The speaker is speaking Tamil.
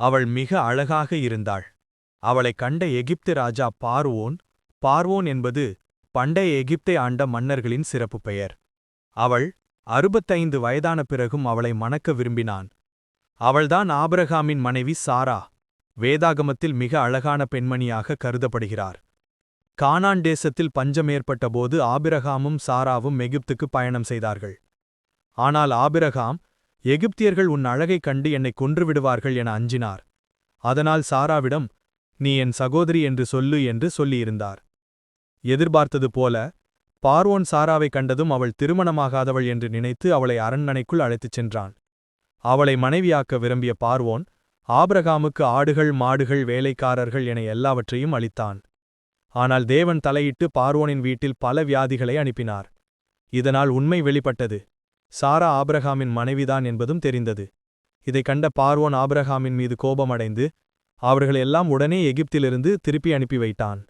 அவள் மிக அழகாக இருந்தாள். அவளைக் கண்ட எகிப்து ராஜா பார்வோன் பார்வோன் என்பது பண்டைய எகிப்தை ஆண்ட மன்னர்களின் சிறப்பு பெயர். அவள் அறுபத்தைந்து வயதான பிறகும் அவளை மணக்க விரும்பினான். அவள்தான் ஆபிரகாமின் மனைவி சாரா வேதாகமத்தில் மிக அழகான பெண்மணியாக கருதப்படுகிறார். கானான் தேசத்தில் பஞ்சம் ஏற்பட்டபோது ஆபிரகாமும் சாராவும் எகிப்துக்கு பயணம் செய்தார்கள். ஆனால் ஆபிரகாம் எகிப்தியர்கள் உன் அழகைக் கண்டு என்னை கொன்றுவிடுவார்கள் என அஞ்சினார். அதனால் சாராவிடம் நீ என் சகோதரி என்று சொல்லு என்று சொல்லியிருந்தார். எதிர்பார்த்தது போல பார்வோன் சாராவை கண்டதும் அவள் திருமணமாகாதவள் என்று நினைத்து அவளை அரண்மனைக்குள் அழைத்துச் சென்றான். அவளை மனைவியாக்க விரும்பிய பார்வோன் ஆபிரகாமுக்கு ஆடுகள் மாடுகள் வேலைக்காரர்கள் என எல்லாவற்றையும் அளித்தான். ஆனால் தேவன் தலையிட்டு பார்வோனின் வீட்டில் பல வியாதிகளை அனுப்பினார். இதனால் உண்மை வெளிப்பட்டது. சாரா ஆப்ரஹாமின் மனைவிதான் என்பதும் தெரிந்தது. இதைக் கண்ட பார்வோன் ஆப்ரஹாமின் மீது கோபமடைந்து அவர்களெல்லாம் உடனே எகிப்திலிருந்து திருப்பி அனுப்பி வைத்தான்.